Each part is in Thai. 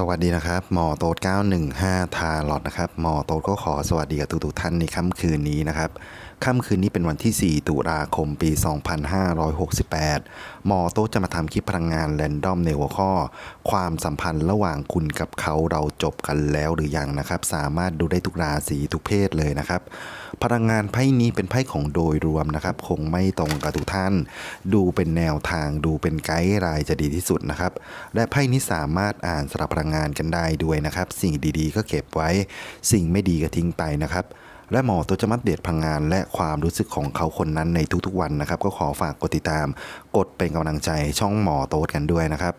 สวัสดีนะครับ หมอโต๊ด915 ทาลอดนะครับ หมอโต๊ดก็ขอสวัสดีกับทุกท่านในค่ำคืนนี้นะครับ ค่ำคืนนี้เป็นวันที่ 4 ตุลาคมปี 2568 หมอโต๊ดจะมาทำคลิปพลังงานแรนดอมในหัวข้อ ความสัมพันธ์ระหว่างคุณกับเขาเราจบกันแล้วหรือยังนะครับ สามารถดูได้ทุกราศีทุกเพศเลยนะครับ พลังงานไพ่นี้เป็นไพ่ของโดยรวมนะครับ คงไม่ตรงกับทุกท่าน ดูเป็นแนวทางดูเป็นไกด์ไลน์จะดีที่สุดนะครับ และไพ่นี้สามารถอ่านสลับพลังงานกันได้ด้วยนะครับ สิ่งดีๆ ก็เก็บไว้ สิ่งไม่ดีก็ทิ้งไปนะครับ และหมอตัวจะมัดเดตพลังงาน และความรู้สึกของเขาคนนั้นในทุกๆวันนะครับ ก็ขอฝากกดติดตาม กดเป็นกำลังใจช่องหมอโต๊ดกันด้วยนะครับ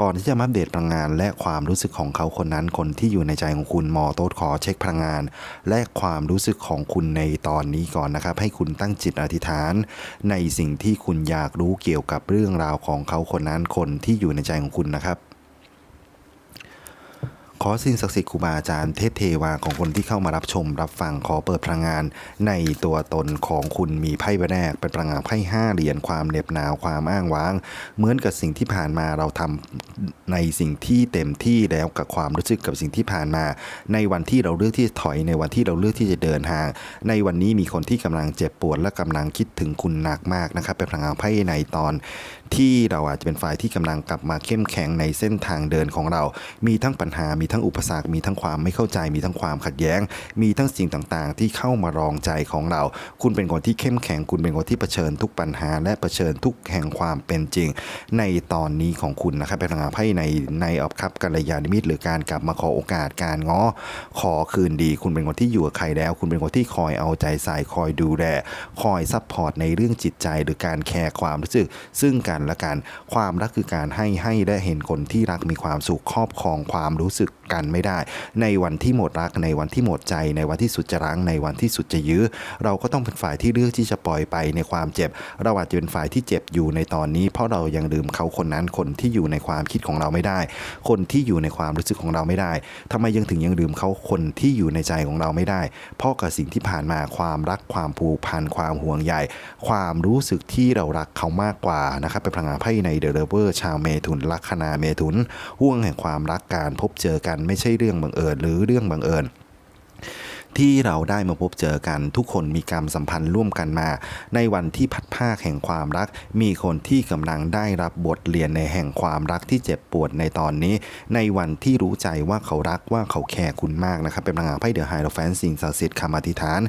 ก่อนที่จะมาอัปเดตพลังงาน และความรู้สึกของเขาคนนั้น คนที่อยู่ในใจของคุณหมอโต๊ดขอเช็คพลังงาน และความรู้สึกของคุณในตอนนี้ก่อนนะครับ ให้คุณตั้งจิตอธิษฐาน ในสิ่งที่คุณอยากรู้เกี่ยวกับเรื่องราวของเขาคนนั้น คนที่อยู่ในใจของคุณนะครับ ขอสิ่งศักดิ์สิทธิ์ครูบาอาจารย์เทพเทวาของคนที่เข้ามารับชมรับฟังขอเปิดพลังงาน ในตัวตนของคุณมีไพ่ใบแรกเป็นพลังงานไพ่ห้าเหรียญความเหน็บหนาวความอ้างว้าง เหมือนกับสิ่งที่ผ่านมาเราทำในสิ่งที่เต็มที่แล้วกับความรู้สึกกับสิ่งที่ผ่านมา ในวันที่เราเลือกที่จะถอยในวันที่เราเลือกที่จะเดินห่าง ในวันนี้มีคนที่กำลังเจ็บปวดและกำลังคิดถึงคุณหนักมากนะครับเป็นพลังงานไพ่ในตอน ที่เราอาจจะเป็นฝ่ายที่กำลังกลับมาเข้มแข็งในเส้นทางเดินของเรา มีทั้งปัญหามีทั้งอุปสรรค มีทั้งความไม่เข้าใจ มีทั้งความขัดแย้ง มีทั้งสิ่งต่างๆ ที่เข้ามารองใจของเรา คุณเป็นคนที่เข้มแข็ง คุณเป็นคนที่เผชิญทุกปัญหา และเผชิญทุกแห่งความเป็นจริง ในตอนนี้ของคุณนะครับเป็นพลังานไพ่ในในออบคับกัลยาณมิตรหรือการกลับมาขอโอกาสการง้อขอคืนดี คุณเป็นคนที่อยู่กับใครแล้ว คุณเป็นคนที่คอยเอาใจใส่คอยดูแลคอยซัพพอร์ตในเรื่องจิตใจหรือการแคร์ความรู้สึก ซึ่งกันและกัน ความรักคือการให้ให้และเห็นคนที่รักมีความสุขครอบครองความรู้สึก กันไม่ได้ ในวันที่หมดรักในวันที่หมดใจ ในวันที่สุดจะรั้งในวันที่สุดจะยื้อ เราก็ต้องเป็นฝ่ายที่เลือกที่จะปล่อยไปในความเจ็บ เราอาจจะเป็นฝ่ายที่เจ็บอยู่ในตอนนี้ เพราะเรายังลืมเขาคนนั้นคนที่อยู่ในความคิดของเราไม่ได้ คนที่อยู่ในความรู้สึกของเราไม่ได้ทำไมยังถึงยังลืมเขาคนที่อยู่ในใจของเราไม่ได้ เพราะกับสิ่งที่ผ่านมาความรักความผูกพันความห่วงใยความรู้สึกที่เรารักเขามากกว่านะครับเป็นพลังงานไพ่ในเดอะเวอร์ชาวเมถุนลัคนาเมถุนห่วงแห่งความรักการพบเจอกันไม่ใช่เรื่องบังเอิญหรือเรื่องบังเอิญ ที่เราได้มาพบเจอกันทุกคนมีกรรมสัมพันธ์ร่วมกันมา ในวันที่พัดภาคแห่งความรัก มีคนที่กำลังได้รับบทเรียนในแห่งความรักที่เจ็บปวดในตอนนี้ ในวันที่รู้ใจว่าเขารักว่าเขาแคร์คุณมากนะครับ เป็นพลังงานไพ่เดอะไฮโรแฟนสิ่งศักดิ์สิทธิ์คำอธิษฐาน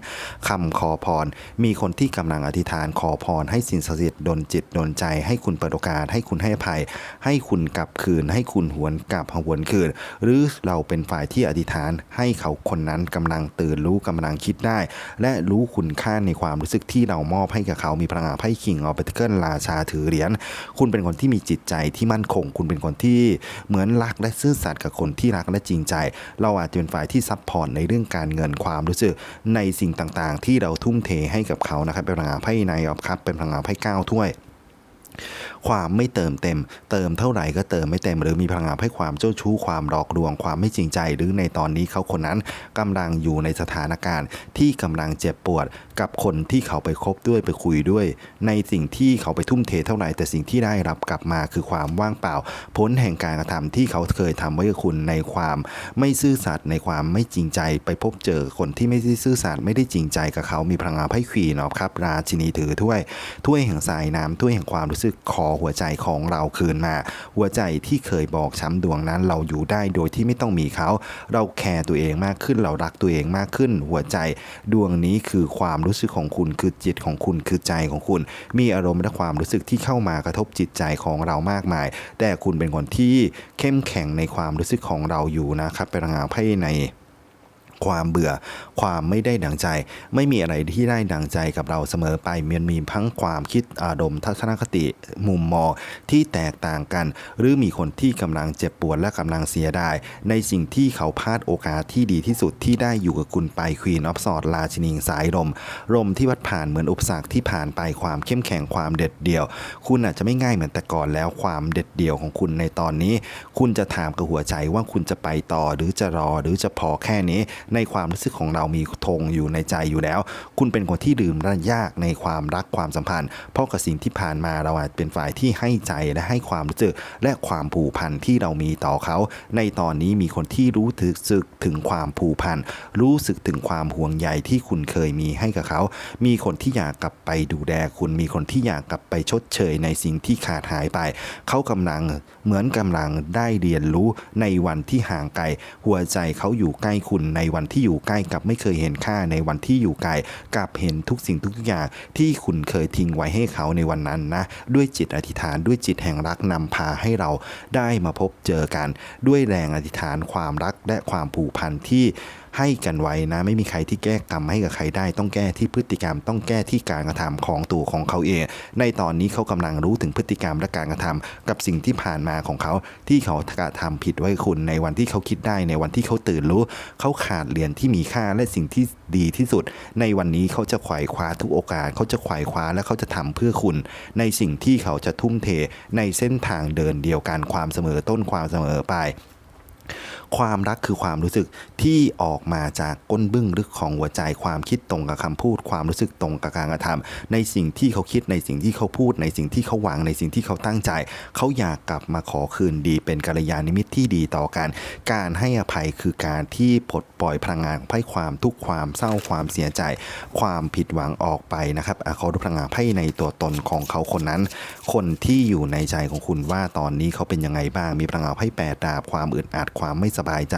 คำขอพร มีคนที่กำลังอธิษฐานขอพร ให้สิ่งศักดิ์สิทธิ์ดลจิตดลใจ ให้คุณเปิดโอกาสให้คุณให้อภัย ให้คุณกลับคืน ให้คุณหวนกลับหวนคืน หรือเราเป็นฝ่ายที่อธิษฐานให้เขาคนนั้นกำลังตื่นรู้กำลังคิดได้ และรู้คุณค่าในความรู้สึกที่เรามอบให้กับเขามีพลังงานไพ่คิงออฟเปเกิลราชาถือเหรียญคุณเป็นคนที่มีจิตใจที่มั่นคง คุณเป็นคนที่เหมือนรักและซื่อสัตย์กับคนที่รักและจริงใจ เราอาจจะเป็นฝ่ายที่ซัพพอร์ตในเรื่องการเงินความรู้สึกในสิ่งต่างๆ ที่เราทุ่มเทให้กับเขานะครับเป็นพลังงานไพ่ในออฟคัพเป็นพลังงานไพ่เก้าถ้วยความไม่เติมเต็ม เติมเท่าไหร่ก็เติมไม่เต็ม หรือมีพลังงานให้ความเจ้าชู้ความหลอกลวงความไม่จริงใจ หรือในตอนนี้เขาคนนั้นกำลังอยู่ในสถานการณ์ ที่กำลังเจ็บปวด กับคนที่เขาไปคบด้วยไปคุยด้วย ในสิ่งที่เขาไปทุ่มเทเท่าไหร่แต่สิ่งที่ได้รับกลับมาคือความว่างเปล่าพ้นแห่งการกระทำที่เขาเคยทำไว้กับคุณในความไม่ซื่อสัตย์ในความไม่จริงใจไปพบเจอคนที่ไม่ได้ซื่อสัตย์ไม่ได้จริงใจกับเขามีพลังงานไพ่ควีนนะครับ ราชินีถือถ้วยถ้วยแห่งสายน้ำถ้วยแห่งความรู้สึกขอหัวใจของเราคืนมา หัวใจที่เคยบอกช้ำดวงนั้นเราอยู่ได้โดยที่ไม่ต้องมีเขา เราแคร์ตัวเองมากขึ้นเรารักตัวเองมากขึ้น หัวใจดวงนี้คือความรู้สึกของคุณคือจิตของคุณคือใจของคุณ มีอารมณ์และความรู้สึกที่เข้ามากระทบจิตใจของเรามากมาย แต่คุณเป็นคนที่เข้มแข็งในความรู้สึกของเราอยู่นะครับเป็นงานไพ่ใน ความเบื่อ ความไม่ได้ดังใจ ไม่มีอะไรที่ได้ดังใจกับเราเสมอไปมันมีทั้งความคิดอารมณ์ทัศนคติมุมมองที่แตกต่างกัน หรือมีคนที่กำลังเจ็บปวดและกำลังเสียดาย ในสิ่งที่เขาพลาดโอกาสที่ดีที่สุดที่ได้อยู่กับคุณไปควีนออฟสอดราชินีสายลมลมที่วัดผ่านเหมือนอุปสรรคที่ผ่านไปความเข้มแข็งความเด็ดเดี่ยว คุณอาจจะไม่ง่ายเหมือนแต่ก่อนแล้วความเด็ดเดี่ยวของคุณในตอนนี้ คุณจะถามกับหัวใจว่าคุณจะไปต่อหรือจะรอหรือจะพอแค่นี้ในความรู้สึกของเรามีธงอยู่ในใจอยู่แล้ว คุณเป็นคนที่ลืมระยากในความรักความสัมพันธ์ เพราะกับสิ่งที่ผ่านมาเราอาจเป็นฝ่ายที่ให้ใจและให้ความรู้สึกและความผูกพันที่เรามีต่อเขา ในตอนนี้มีคนที่รู้สึกถึงความผูกพันรู้สึกถึงความห่วงใยที่คุณเคยมีให้กับเขา มีคนที่อยากกลับไปดูแลคุณมีคนที่อยากกลับไปชดเชยในสิ่งที่ขาดหายไป เขากำลังเหมือนกำลังได้เรียนรู้ในวันที่ห่างไกลหัวใจเขาอยู่ใกล้คุณในวันที่อยู่ใกล้กับไม่เคยเห็นค่าในวันที่อยู่ไกลกับเห็นทุกสิ่งทุกอย่างที่คุณเคยทิ้งไว้ให้เขาในวันนั้นนะ ด้วยจิตอธิษฐานด้วยจิตแห่งรักนำพาให้เราได้มาพบเจอกัน ด้วยแรงอธิษฐานความรักและความผูกพันที่ ให้กันไว้นะไม่มีใครที่แก้กรรมให้กับใครได้ ต้องแก้ที่พฤติกรรม ต้องแก้ที่การกระทำของตัวของเขาเอง ในตอนนี้เขากำลังรู้ถึงพฤติกรรมและการกระทำกับสิ่งที่ผ่านมาของเขา ที่เขากระทำผิดไว้คุณในวันที่เขาคิดได้ในวันที่เขาตื่นรู้ เขาขาดเรียญที่มีค่าและสิ่งที่ดีที่สุด ในวันนี้เขาจะขว่คว้าทุกโอกาสเขาจะขว่คว้าและเขาจะทำเพื่อคุณ ในสิ่งที่เขาจะทุ่มเทในเส้นทางเดินเดียวกันความเสมอต้นความเสมอปลาย ความรักคือความรู้สึกที่ออกมาจากก้นบึ้งลึกของหัวใจความคิดตรงกับคำพูด ความรู้สึกตรงกับการกระทำในสิ่งที่เขาคิดในสิ่งที่เขาพูด ในสิ่งที่เขาหวังในสิ่งที่เขาตั้งใจ เขาอยากกลับมาขอคืนดีเป็นกัลยาณมิตรที่ดีต่อกัน การให้อภัยคือการที่ปลดปล่อยพลังงานของไพ่ความทุกข์ความเศร้าความเสียใจ ความผิดหวังออกไปนะครับเขาดูพลังงานไพ่ในตัวตนของเขาคนนั้น คนที่อยู่ในใจของคุณว่าตอนนี้เขาเป็นยังไงบ้างมีพลังงานไพ่แปดดาบความอึดอัดความไม่สบายใจ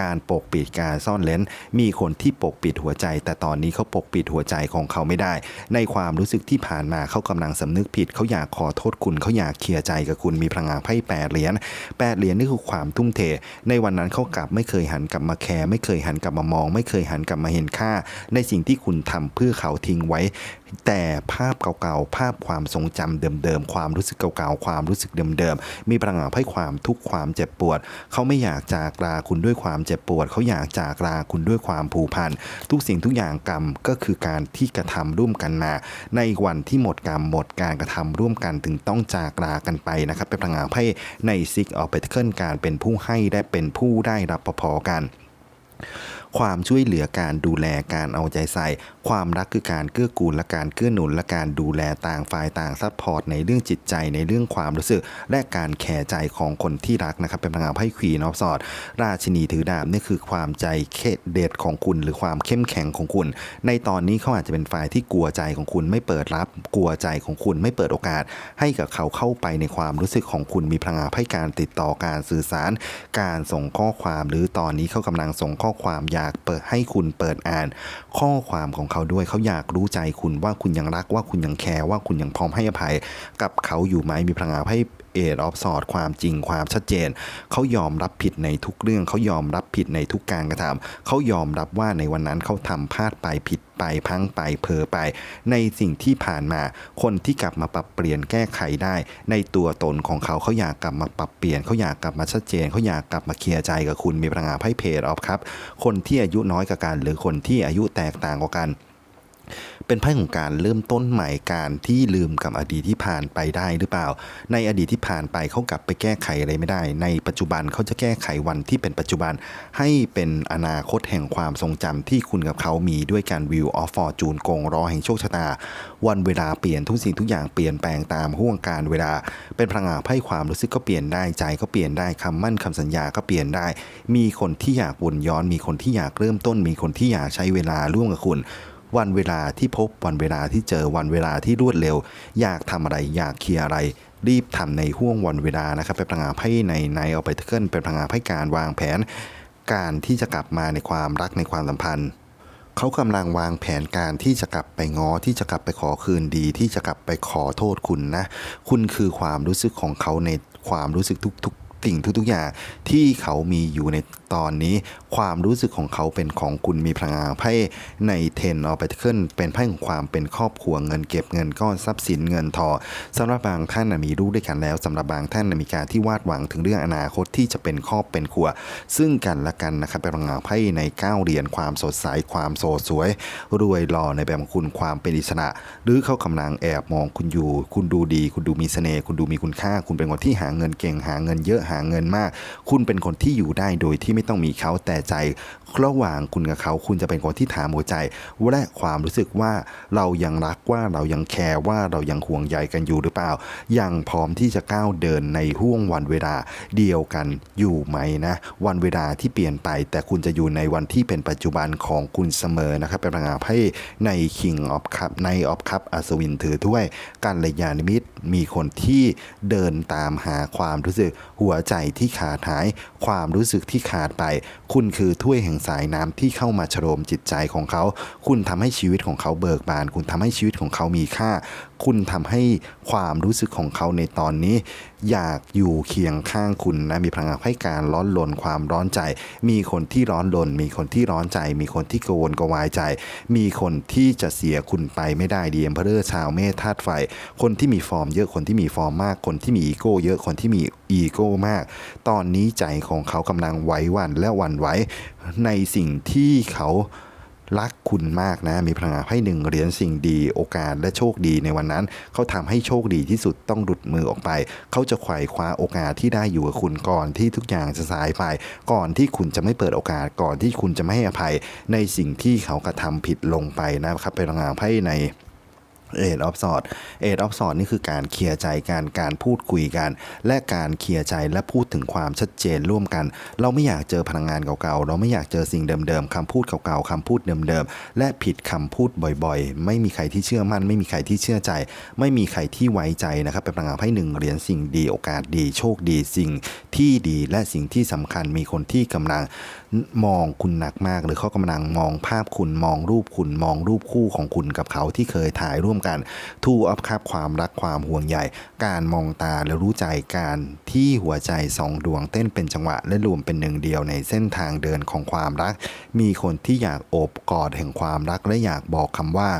การปกปิดการซ่อนเลนมีคนที่ปกปิดหัวใจ แต่ตอนนี้เขาปกปิดหัวใจของเขาไม่ได้ ในความรู้สึกที่ผ่านมาเขากำลังสำนึกผิดเขาอยากขอโทษคุณเขาอยากเคลียร์ใจกับคุณมีพลังงานไพ่แปดเหรียญแปดเหรียญนี่คือความทุ่มเท ในวันนั้นเขากลับไม่เคยหันกลับมาแคร์ไม่เคยหันกลับมามอง ไม่เคยหันกลับมาเห็นค่า ในสิ่งที่คุณทำเพื่อเขาทิ้งไว้ แต่ภาพเก่าๆภาพความทรงจำเดิมๆความรู้สึกเก่าๆความรู้สึกเดิมๆมีพลังงานให้ความทุกข์ความเจ็บปวด เขาไม่อยากจากลาคุณด้วยความเจ็บปวด เขาอยากจากลาคุณด้วยความผูกพัน ทุกสิ่งทุกอย่างกรรมก็คือการที่กระทำร่วมกันมา ในวันที่หมดกรรมหมดการกระทำร่วมกันถึงต้องจากลากันไปนะครับเป็นพลังงานให้ในซิกออฟเปเคิลการเป็นผู้ให้และเป็นผู้ได้รับพอๆกัน ความช่วยเหลือการดูแลการเอาใจใส่ ความรักคือการเกื้อกูลและการเกื้อหนุนและการดูแลต่างฝ่ายต่างซัพพอร์ตในเรื่องจิตใจในเรื่องความรู้สึก และการแคร์ใจของคนที่รักนะครับเป็นพลังงานไพ่ควีนอฟสอดราชินีถือดาบนี่คือความใจเคเด็ดของคุณ หรือความเข้มแข็งของคุณ ในตอนนี้เขาอาจจะเป็นฝ่ายที่กลัวใจของคุณไม่เปิดรับ กลัวใจของคุณไม่เปิดโอกาส ให้กับเขาเข้าไปในความรู้สึกของคุณมีพลังงานให้การติดต่อการสื่อสาร การส่งข้อความหรือตอนนี้เขากำลังส่งข้อความอยากเปิดให้คุณเปิดอ่าน ข้อความของเขาด้วย เขาอยากรู้ใจคุณว่าคุณยังรักว่าคุณยังแคร์ว่าคุณยังพร้อมให้อภัย กับเขาอยู่ไหมมีพลังงานให้ เอดออฟสอดความจริงความชัดเจน เขายอมรับผิดในทุกเรื่อง เขายอมรับผิดในทุกการกระทำเขายอมรับว่าในวันนั้นเขาทำพลาดไปผิดไปพังไปเพอไป ในสิ่งที่ผ่านมา คนที่กลับมาปรับเปลี่ยนแก้ไขได้ ในตัวตนของเขาเขาอยากกลับมาปรับเปลี่ยนเขาอยากกลับมาชัดเจนเขาอยากกลับมาเคลียร์ใจกับคุณมีพลังงานไพ่เพจออฟครับ คนที่อายุน้อยกว่ากัน หรือคนที่อายุแตกต่างกว่ากัน เป็นไพ่ของการเริ่มต้นใหม่การที่ลืมกับอดีตที่ผ่านไปได้หรือเปล่า ในอดีตที่ผ่านไปเขากลับไปแก้ไขอะไรไม่ได้ ในปัจจุบันเขาจะแก้ไขวันที่เป็นปัจจุบัน ให้เป็นอนาคตแห่งความทรงจำที่คุณกับเขามีด้วยการวิวออฟฟอร์จูนกงรอแห่งโชคชะตา วันเวลาเปลี่ยนทุกสิ่งทุกอย่างเปลี่ยนแปลงตามห่วงการเวลา เป็นพลังงานไพ่ความรู้สึกก็เปลี่ยนได้ใจก็เปลี่ยนได้คำมั่นคำสัญญาก็เปลี่ยนได้ มีคนที่อยากวนย้อน มีคนที่อยากเริ่มต้น มีคนที่อยากใช้เวลาร่วมกับคุณ วันเวลาที่พบวันเวลาที่เจอวันเวลาที่รวดเร็ว อยากทำอะไรอยากเคลียร์อะไร รีบทำในห่วงวันเวลานะครับเป็นพลังงานไพ่ในในเอาไปเทิลเป็นพลังงานไพ่การวางแผน การที่จะกลับมาในความรักในความสัมพันธ์เขากำลังวางแผนการที่จะกลับไปง้อที่จะกลับไปขอคืนดี ที่จะกลับไปขอโทษคุณนะ คุณคือความรู้สึกของเขาในความรู้สึกทุกๆ สิ่งทุกๆอย่างที่เขามีอยู่ในตอนนี้ ความรู้สึกของเขาเป็นของคุณมีพลังงานไพ่ในเทนออปเทิลเป็นไพ่ของความเป็นครอบครัวเงินเก็บเงินก้อนทรัพย์สินเงินทองสำหรับบางท่านมีลูกด้วยกันแล้วสำหรับบางท่านมีการที่วาดหวังถึงเรื่องอนาคตที่จะเป็นครอบเป็นครัว ซึ่งกันและกันนะครับเป็นพลังงานไพ่ในก้าเหรียญความสดใสความโสดสวย รวยหล่อในแบบของคุณความเป็นอิสระ หรือเขากำลังแอบมองคุณอยู่ คุณดูดี คุณดูมีเสน่ห์คุณดูมีคุณค่า คุณเป็นคนที่หาเงินเก่งหาเงินเยอะหาเงินมาก คุณเป็นคนที่อยู่ได้โดยที่ไม่ต้องมีเขาแต่ใจ ระหว่างคุณกับเขาคุณจะเป็นคนที่ถามหัวใจและความรู้สึกว่าเรายังรักว่าเรายังแคร์ว่าเรายังห่วงใยกันอยู่หรือเปล่า ยังพร้อมที่จะก้าวเดินในห่วงวันเวลาเดียวกันอยู่ไหมนะ วันเวลาที่เปลี่ยนไป แต่คุณจะอยู่ในวันที่เป็นปัจจุบันของคุณเสมอนะครับเป็นพลังงานให้ใน King of Cup ใน of Cup อัศวินถือถ้วยการระยานิมิตมีคนที่เดินตามหาความรู้สึกหัวใจที่ขาดหาย ความรู้สึกที่ขาดไป คุณคือถ้วยแห่งสายน้ำที่เข้ามาชโลมจิตใจของเขา คุณทำให้ชีวิตของเขาเบิกบาน คุณทำให้ชีวิตของเขามีค่า คุณทำให้ความรู้สึกของเขาในตอนนี้ อยากอยู่เคียงข้างคุณนะมีพลังงานให้การร้อนรนความร้อนใจ มีคนที่ร้อนรนมีคนที่ร้อนใจ มีคนที่กังวลกวายใจ มีคนที่จะเสียคุณไปไม่ได้ดีเอ็มเพอร์ชาวเมธธาตุไฟ คนที่มีฟอร์มเยอะคนที่มีฟอร์มมากคนที่มีอีโก้เยอะคนที่มีอีโก้มาก ตอนนี้ใจของเขากำลังไหววันและวันไหวในสิ่งที่เขา รักคุณมากนะ มีพลังงานให้หนึ่งเหรียญสิ่งดีโอกาสและโชคดีในวันนั้น เขาทำให้โชคดีที่สุดต้องหลุดมือออกไป เขาจะไขว่คว้าโอกาสที่ได้อยู่กับคุณก่อนที่ทุกอย่างจะสายไป ก่อนที่คุณจะไม่เปิดโอกาสก่อนที่คุณจะไม่ให้อภัยในสิ่งที่เขากระทำผิดลงไปนะครับเป็นพลังงานให้ใน เอดออฟสอดเอดออฟสอดนี่คือการเคลียร์ใจการการพูดคุยกัน และการเคลียร์ใจและพูดถึงความชัดเจนร่วมกัน เราไม่อยากเจอพลังงานเก่าๆ เราไม่อยากเจอสิ่งเดิมๆคำพูดเก่าๆคำพูดเดิมๆ และผิดคำพูดบ่อยๆ ไม่มีใครที่เชื่อมั่น ไม่มีใครที่เชื่อใจ ไม่มีใครที่ไว้ใจนะครับเป็นพลังงานให้หนึ่งเหรียญสิ่งดีโอกาสดี โชคดีสิ่งที่ดีและสิ่งที่สำคัญมีคนที่กำลังมองคุณหนักมาก หรือเขากำลังมองภาพคุณมองรูปคุณมองรูปคู่ของคุณกับเขาที่เคยถ่ายร่วมกัน ทูอัพครับความรักความห่วงใยการมองตาและรู้ใจการที่หัวใจสองดวงเต้นเป็นจังหวะและรวมเป็นหนึ่งเดียวในเส้นทางเดินของความรัก มีคนที่อยากโอบกอดแห่งความรักและอยากบอกคำว่า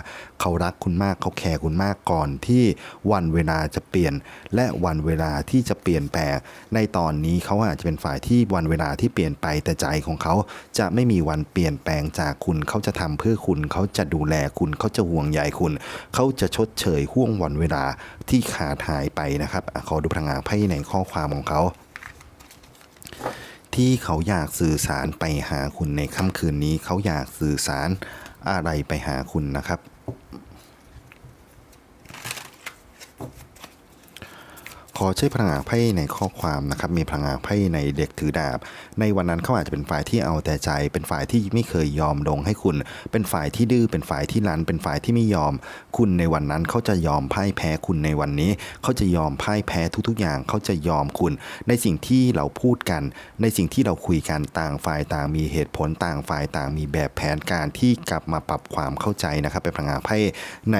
เขารักคุณมากเขาแคร์คุณมากก่อนที่วันเวลาจะเปลี่ยน และวันเวลาที่จะเปลี่ยนแปลงในตอนนี้เขาอาจจะเป็นฝ่ายที่วันเวลาที่เปลี่ยนไปแต่ใจของเขาจะไม่มีวันเปลี่ยนแปลงจากคุณเขาจะทำเพื่อคุณเขาจะดูแลคุณเขาจะห่วงใยคุณ เขาจะชดเชยห่วงวันเวลาที่ขาดหายไปนะครับอขอดูพลังงานไพ่ในข้อความของเขาที่เขาอยากสื่อสารไปหาคุณในค่ำคืนนี้ เขาอยากสื่อสารอะไรไปหาคุณนะครับ ขอใช้พลังงานไพ่ในข้อความนะครับมีพลังงานไพ่ในเด็กถือดาบ ในวันนั้นเขาอาจจะเป็นฝ่ายที่เอาแต่ใจ เป็นฝ่ายที่ไม่เคยยอมลงให้คุณ เป็นฝ่ายที่ดื้อเป็นฝ่ายที่รันเป็นฝ่ายที่ไม่ยอม คุณในวันนั้นเขาจะยอมพ่ายแพ้คุณในวันนี้ เขาจะยอมพ่ายแพ้ทุกๆ อย่างเขาจะยอมคุณ ในสิ่งที่เราพูดกัน ในสิ่งที่เราคุยกันต่างฝ่ายต่างมีเหตุผลต่างฝ่ายต่างมีแบบแผนการที่กลับมาปรับความเข้าใจนะครับเป็นพลังงานไพ่ใน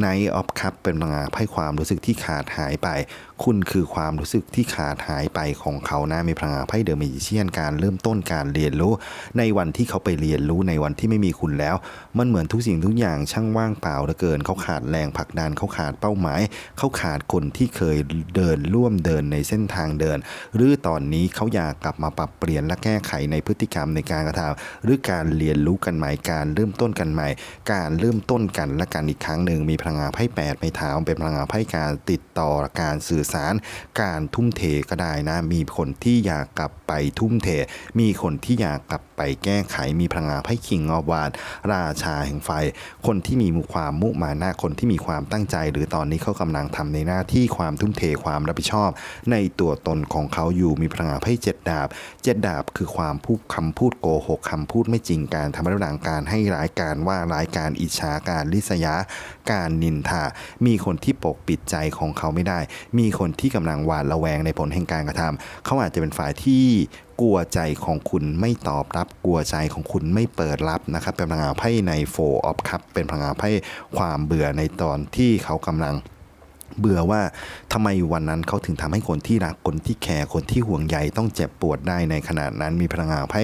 ไนออฟคัพเป็นพลังงานให้ความรู้สึกที่ขาดหายไป คุณคือความรู้สึกที่ขาดหายไปของเขานะมีพลังงานไพ่เดอะมิจิเชียนการเริ่มต้นการเรียนรู้ ในวันที่เขาไปเรียนรู้ในวันที่ไม่มีคุณแล้ว มันเหมือนทุกสิ่งทุกอย่างช่างว่างเปล่าเหลือเกิน เขาขาดแรงผลักดันเขาขาดเป้าหมาย เขาขาดคนที่เคยเดินร่วมเดินในเส้นทางเดิน หรือตอนนี้เขาอยากกลับมาปรับเปลี่ยนและแก้ไขในพฤติกรรมในการกระทำหรือการเรียนรู้กันใหม่การเริ่มต้นกันใหม่ การเริ่มต้นกันและกันอีกครั้งหนึ่งมีพลังงานไพ่แปดไม้เท้าเป็นพลังงานไพ่การติดต่อการสื่อสารการทุ่มเทก็ได้นะ มีคนที่อยากกลับไปทุ่มเท มีคนที่อยากกลับ ไปแก้ไขมีพลังงานไพ่คิงอวาดราชาแห่งไฟ คนที่มีความมุมานะคนที่มีความตั้งใจ หรือตอนนี้เขากำลังทำในหน้าที่ความทุ่มเทความรับผิดชอบ ในตัวตนของเขาอยู่มีพลังงานไพ่เจ็ดดาบเจ็ดดาบคือความพูดคำพูดโกหกคำพูดไม่จริงการทำร้ายร่างการให้ร้ายการว่าร้ายการอิจฉาการลิษยา การนินทา มีคนที่ปกปิดใจของเขาไม่ได้ มีคนที่กำลังหวาดระแวงในผลแห่งการกระทำเขาอาจจะเป็นฝ่ายที่ กลัวใจของคุณไม่ตอบรับกลัวใจของคุณไม่เปิดรับนะครับ เป็นพลังงานไพ่ในโฟออฟคับเป็นพลังงานไพ่ความเบื่อในตอนที่เขากำลัง เบื่อว่าทำไมวันนั้นเขาถึงทำให้คนที่รักคนที่แคร์คนที่ห่วงใยต้องเจ็บปวดได้ในขนาดนั้นมีพลังงานไพ่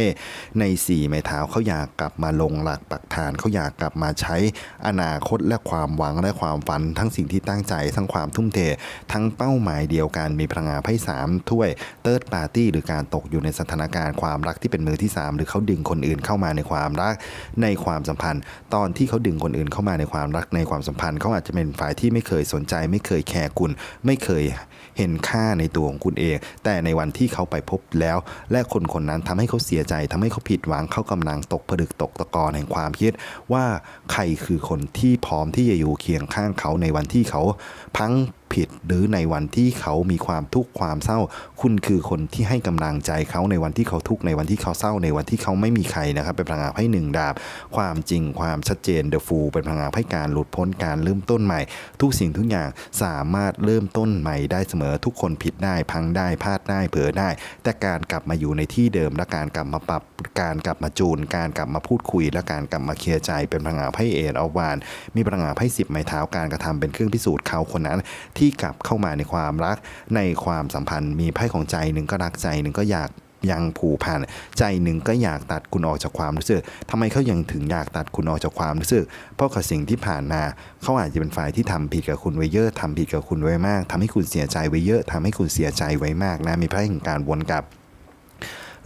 ในสี่ไม้เท้าเขาอยากกลับมาลงหลักปักฐานเขาอยากกลับมาใช้อนาคตและความหวังและความฝัน ทั้งสิ่งที่ตั้งใจ ทั้งความทุ่มเท ทั้งเป้าหมายเดียวกันมีพลังงานไพ่สามถ้วยเติร์ดปาร์ตี้หรือการตกอยู่ในสถานการณ์ความรักที่เป็นมือที่สามหรือเขาดึงคนอื่นเข้ามาในความรักในความสัมพันธ์ ตอนที่เขาดึงคนอื่นเข้ามาในความรักในความสัมพันธ์เขาอาจจะเป็นฝ่ายที่ไม่เคยสนใจไม่เคยยแคร์คุณ ไม่เคยเห็นค่าในตัวของคุณเอง แต่ในวันที่เขาไปพบแล้ว และคนคนนั้นทำให้เขาเสียใจทำให้เขาผิดหวังเขากำลังตกผลึกตกตะกอนแห่งความคิด ว่าใครคือคนที่พร้อมที่จะอยู่เคียงข้างเขาในวันที่เขาพังผิด หรือในวันที่เขามีความทุกข์ความเศร้า คุณคือคนที่ให้กำลังใจเขาในวันที่เขาทุกข์ในวันที่เขาเศร้าในวันที่เขาไม่มีใครนะครับ เป็นพลังงานให้หนึ่งดาบ ความจริงความชัดเจนเดอะฟูเป็นพลังงานให้การหลุดพ้นการเริ่มต้นใหม่ ทุกสิ่งทุกอย่างสามารถเริ่มต้นใหม่ได้เสมอทุกคนผิดได้พังได้พลาดได้เผลอได้ แต่การกลับมาอยู่ในที่เดิมและการกลับมาปรับการกลับมาจูน การกลับมาพูดคุย และการกลับมาเคลียร์ใจเป็นพลังงานให้เอเอวานมีพลังงานให้สิบไม้เท้าการกระทำเป็นเครื่องพิสูจน์เขาคนนั้นที่กลับเข้ามาในความรัก ในความสัมพันธ์ มีไพ่ของใจหนึ่งก็รักใจหนึ่งก็อยากยังผูกพันใจหนึ่งก็อยากตัดคุณออกจากความรู้สึกทำไมเขายังถึงอยากตัดคุณออกจากความรู้สึก เพราะกับสิ่งที่ผ่านมาเขาอาจจะเป็นฝ่ายที่ทำผิดกับคุณไว้เยอะทำผิดกับคุณไว้มากทำให้คุณเสียใจไว้เยอะทำให้คุณเสียใจไว้มากนะมีไพ่แห่งการวนกลับ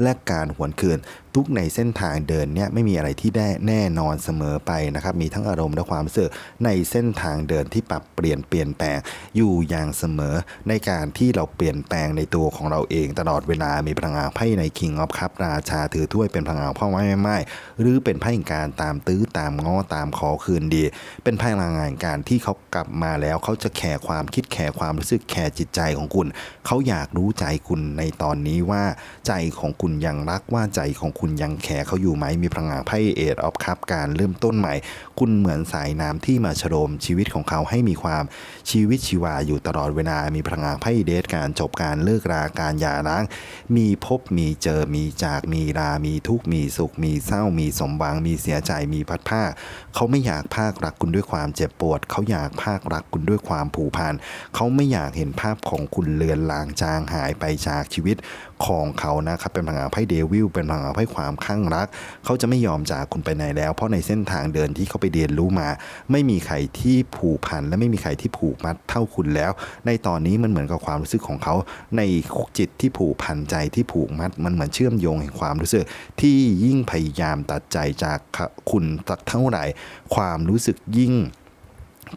และการหวนคืน ทุกในเส้นทางเดินเนี่ยไม่มีอะไรที่ได้แน่นอนเสมอไปนะครับ มีทั้งอารมณ์และความรู้สึกในเส้นทางเดินที่ปรับเปลี่ยนเปลี่ยนแปลงอยู่อย่างเสมอในการที่เราเปลี่ยนแปลงในตัวของเราเอง ตลอดเวลามีพลังงานไพ่ใน King of Cup ราชาถือถ้วยเป็นพลังงานพ่อไม้ไม่ไม่หรือเป็นไพ่การตามตื้อตามง้อตามขอคืนดี เป็นไพ่พลังงานการที่เขากลับมาแล้วเขาจะแคร์ความคิดแคร์ความรู้สึกแคร์จิตใจของคุณ เขาอยากรู้ใจคุณในตอนนี้ว่าใจของคุณยังรักว่าใจของคุณยังแคร์เขาอยู่ไหม มีพลังงานไพ่เอทออฟคัพการเริ่มต้นใหม่ คุณเหมือนสายน้ำที่มาชโลมชีวิตของเขาให้มีความชีวิตชีวาอยู่ตลอดเวลา มีพลังงานไพ่เดทการจบการเลิกราการหย่าร้าง มีพบมีเจอมีจากมีรามีทุกมีสุข มีเศร้ามีสมหวังมีเสียใจมีพัดผ้าเขาไม่อยากภาครักคุณด้วยความเจ็บปวด เขาอยากภาครักคุณด้วยความผูกพันเขาไม่อยากเห็นภาพของคุณเลือนลางจางหายไปจากชีวิต ของเขานะครับเป็นพลังงานไพ่เดวิลเป็นพลังงานไพ่ความข้างรัก เขาจะไม่ยอมจากคุณไปไหนแล้ว เพราะในเส้นทางเดินที่เขาไปเรียนรู้มา ไม่มีใครที่ผูกพันและไม่มีใครที่ผูกมัดเท่าคุณแล้ว ในตอนนี้มันเหมือนกับความรู้สึกของเขา ในจิตที่ผูกพันใจที่ผูกมัดมันเหมือนเชื่อมโยงแห่งความรู้สึก ที่ยิ่งพยายามตัดใจจากคุณสักเท่าไหร่ ความรู้สึกยิ่ง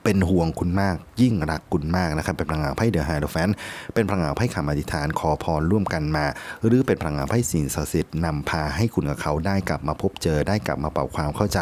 เป็นห่วงคุณมาก ยิ่งรักคุณมากนะครับเป็นพลังงานไพ่เดอะไฮโดแฟนเป็นพลังงานไพ่คำอธิษฐานขอพรร่วมกันมา หรือเป็นพลังงานไพ่สินศักดิ์สิทธิ์นำพาให้คุณกับเขาได้กลับมาพบเจอได้กลับมาปรับความเข้าใจ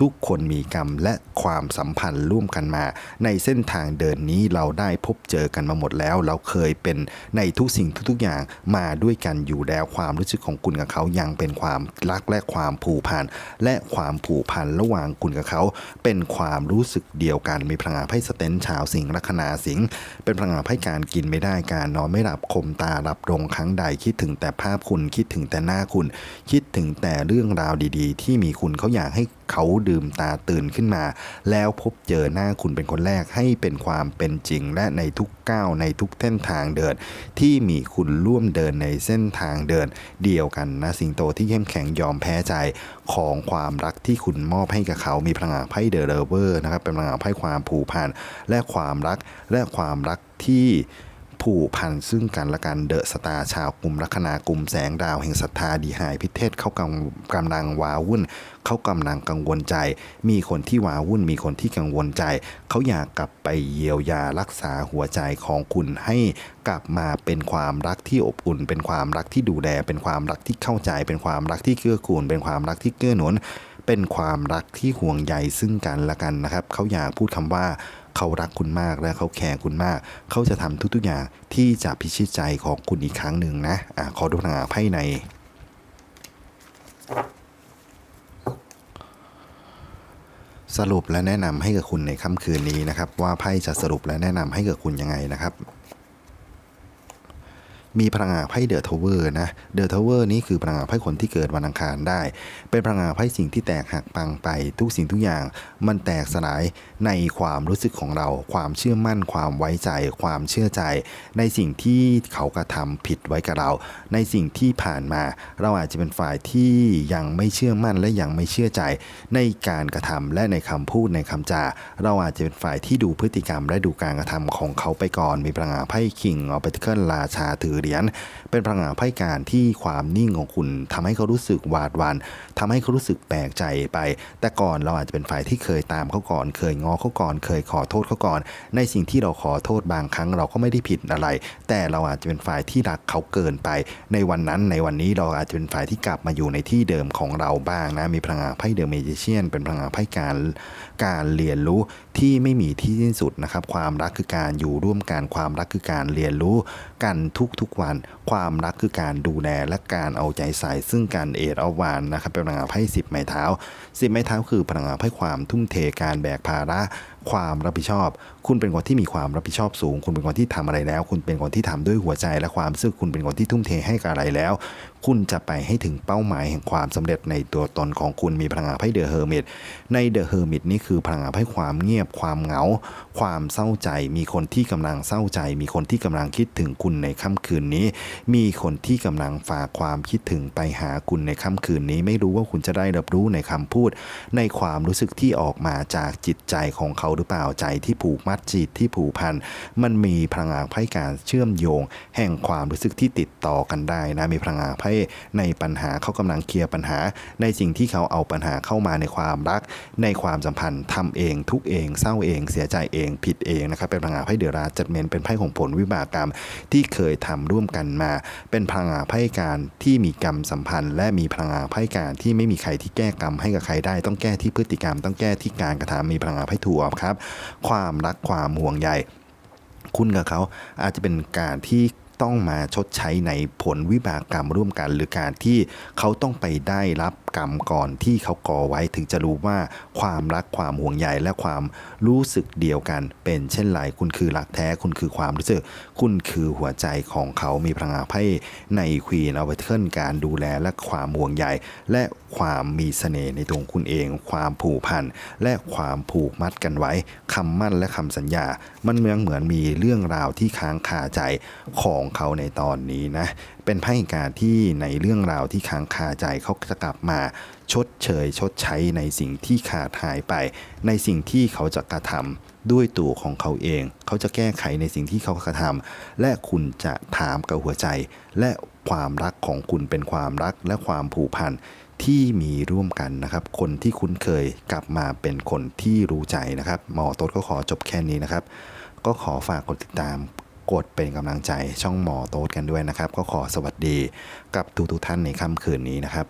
ทุกคนมีกรรมและความสัมพันธ์ร่วมกันมา ในเส้นทางเดินนี้เราได้พบเจอกันมาหมดแล้ว เราเคยเป็นในทุกสิ่งทุกๆอย่างมาด้วยกันอยู่แล้วความรู้สึกของคุณกับเขายังเป็นความรักและความผูกพันและความผูกพันระหว่างคุณกับเขา เป็นความรู้สึกเดียวกันมีพลังงานไพ่สเตนชาวสิงห์ลัคนาสิงห์เป็นพลังงานไพ่การกินไม่ได้การนอนไม่หลับคมตาหลับลงครั้งใดคิดถึงแต่ภาพคุณคิดถึงแต่หน้าคุณ คิดถึงแต่เรื่องราวดี ๆ ที่มีคุณเขาอยากให้ เขาดื่มตาตื่นขึ้นมา แล้วพบเจอหน้าคุณเป็นคนแรกให้เป็นความเป็นจริง และในทุกก้าวในทุกเส้นทางเดิน ที่มีคุณร่วมเดินในเส้นทางเดิน เดียวกันนะสิงโตที่เข้มแข็งยอมแพ้ใจของความรักที่คุณมอบให้กับเขามีพลังงานไพ่เดอะเลเวอร์นะครับเป็นพลังงานไพ่ความผูกพันและความรักและความรักที่ ผูกพันซึ่งกันและกันเดอะสตาร์ชาวกลุ่มลัคนากลุ่มแสงดาวแห่งศรัทธาดีหายพิเทศเขากำกำลังว้าวุ่น เขากำลังกังวลใจ มีคนที่ว้าวุ่น มีคนที่กังวลใจ เขาอยากกลับไปเยียวยารักษาหัวใจของคุณให้กลับมาเป็นความรักที่อบอุ่น เป็นความรักที่ดูแล เป็นความรักที่เข้าใจ เป็นความรักที่เกื้อกูล เป็นความรักที่เกื้อหนุน เป็นความรักที่ห่วงใยซึ่งกันและกันนะครับ เขาอยากพูดคำว่าเขารักคุณมากและเขาแคร์คุณมาก เขาจะทำทุกๆอย่างที่จะพิชิตใจของคุณอีกครั้งหนึ่งนะอะขอดูพลังงาไพ่ในสรุปและแนะนำให้กับคุณในค่ำคืนนี้นะครับ ว่าไพ่จะสรุปและแนะนำให้กับคุณยังไงนะครับ มีพลังงานไพ่เดอะทาวเวอร์นะเดอะทาวเวอร์นี้คือพลังงานไพ่คนที่เกิดวันอังคารได้ เป็นพลังงานไพ่สิ่งที่แตกหักพังไปทุกสิ่งทุกอย่าง มันแตกสลายในความรู้สึกของเรา ความเชื่อมั่น ความไว้ใจ ความเชื่อใจ ในสิ่งที่เขากระทำผิดไว้กับเรา ในสิ่งที่ผ่านมา เราอาจจะเป็นฝ่ายที่ยังไม่เชื่อมั่นและยังไม่เชื่อใจ ในการกระทำและในคำพูดในคำจา เราอาจจะเป็นฝ่ายที่ดูพฤติกรรมและดูการกระทำของเขาไปก่อน มีพลังงานไพ่คิงออปเปติเคิลราชาถือรียญเป็นพลังงานไพ่การที่ความนิ่งของคุณทำให้เขารู้สึกหวาดหวันทำให้เขารู้สึกแปลกใจไป แต่ก่อนเราอาจจะเป็นฝ่ายที่เคยตามเขาก่อน เคยง้อเขาก่อน เคยขอโทษเขาก่อน ในสิ่งที่เราขอโทษบางครั้งเราก็ไม่ได้ผิดอะไร แต่เราอาจจะเป็นฝ่ายที่รักเขาเกินไป ในวันนั้นในวันนี้เราอาจจะเป็นฝ่ายที่กลับมาอยู่ในที่เดิมของเราบ้างนะมีพลังงานไพ่เดอะเมจิเชียนเป็นพลังงานไพ่การการเรียนรู้ ที่ไม่มีที่สิ้นสุดนะครับ ความรักคือการอยู่ร่วมกันความรักคือการเรียนรู้กันทุกๆวัน ความรักคือการดูแลและการเอาใจใส่ซึ่งการเอดเอาวานนะครับเป็นพลังงานไพ่สิบไม้เท้าสิบไม้เท้าคือพลังงานไพ่ความทุ่มเทการแบกภาระ ความรับผิดชอบ คุณเป็นคนที่มีความรับผิดชอบสูง คุณเป็นคนที่ทำอะไรแล้ว คุณเป็นคนที่ทำด้วยหัวใจและความซึ่งคุณเป็นคนที่ทุ่มเทให้กับอะไรแล้ว คุณจะไปให้ถึงเป้าหมายแห่งความสำเร็จในตัวตนของคุณมีพลังงานไพ่เดอะเฮอร์มิตในเดอะเฮอร์มิตนี่คือพลังงานไพ่ความเงียบความเหงา ความเศร้าใจ มีคนที่กำลังเศร้าใจ มีคนที่กำลังคิดถึงคุณในค่ำคืนนี้ มีคนที่กำลังฝากความคิดถึงไปหาคุณในค่ำคืนนี้ ไม่รู้ว่าคุณจะได้รับรู้ในคำพูด ในความรู้สึกที่ออกมาจากจิตใจของเขาหรือเปล่าใจที่ผูกมัดจิตที่ผูกพันมันมีพลังงานไพ่การเชื่อมโยง แห่งความรู้สึกที่ติดต่อกันได้นะมีพลังงานไพ่ในปัญหาเขากำลังเคลียร์ปัญหา ในสิ่งที่เขาเอาปัญหาเข้ามาในความรัก ในความสัมพันธ์ทำเองทุกเอง เศร้าเอง เสียใจเองผิดเองนะครับเป็นพลังงานไพ่เดือราจัดเมนเป็นไพ่ของผลวิบากกรรมที่เคยทำร่วมกันมา เป็นพลังงานไพ่การที่มีกรรมสัมพันธ์ และมีพลังงานไพ่การที่ไม่มีใครที่แก้กรรมให้กับใครได้ ต้องแก้ที่พฤติกรรม ต้องแก้ที่การกระทำมีพลังงานไพ่ถั่วครับความรักความห่วงใยคุณกับเขาอาจจะเป็นการที่ต้องมาชดใช้ในผลวิบากกรรมร่วมกัน หรือการที่เขาต้องไปได้รับกรรมก่อนที่เขาก่อไว้ถึงจะรู้ว่าความรักความห่วงใยและความรู้สึกเดียวกันเป็นเช่นไรคุณคือรักแท้คุณคือความรู้สึก คุณคือหัวใจของเขามีพลังงานไพ่ในควีนเอาไปเทิร์นการดูแลและความห่วงใยและความมีเสน่ห์ในตัวคุณเอง ความผูกพันและความผูกมัดกันไว้คำมั่นและคำสัญญา มันเหมือนเหมือนมีเรื่องราวที่ค้างคาใจของเขาในตอนนี้นะ เป็นไพ่การที่ในเรื่องราวที่ค้างคาใจเขาจะกลับมาชดเชย ชดใช้ในสิ่งที่ขาดหายไป ในสิ่งที่เขาจะกระทำด้วยตัวของเขาเอง เขาจะแก้ไขในสิ่งที่เขากระทำและคุณจะถามกับหัวใจ และความรักของคุณเป็นความรักและความผูกพันที่มีร่วมกันนะครับ คนที่คุ้นเคยกลับมาเป็นคนที่รู้ใจนะครับ หมอโต๊ดก็ขอจบแค่นี้นะครับ ก็ขอฝากกดติดตาม กดเป็นกำลังใจช่องหมอโต๊ดกันด้วยนะครับ ก็ขอสวัสดีกับทุกทุกท่านในค่ำคืนนี้นะครับ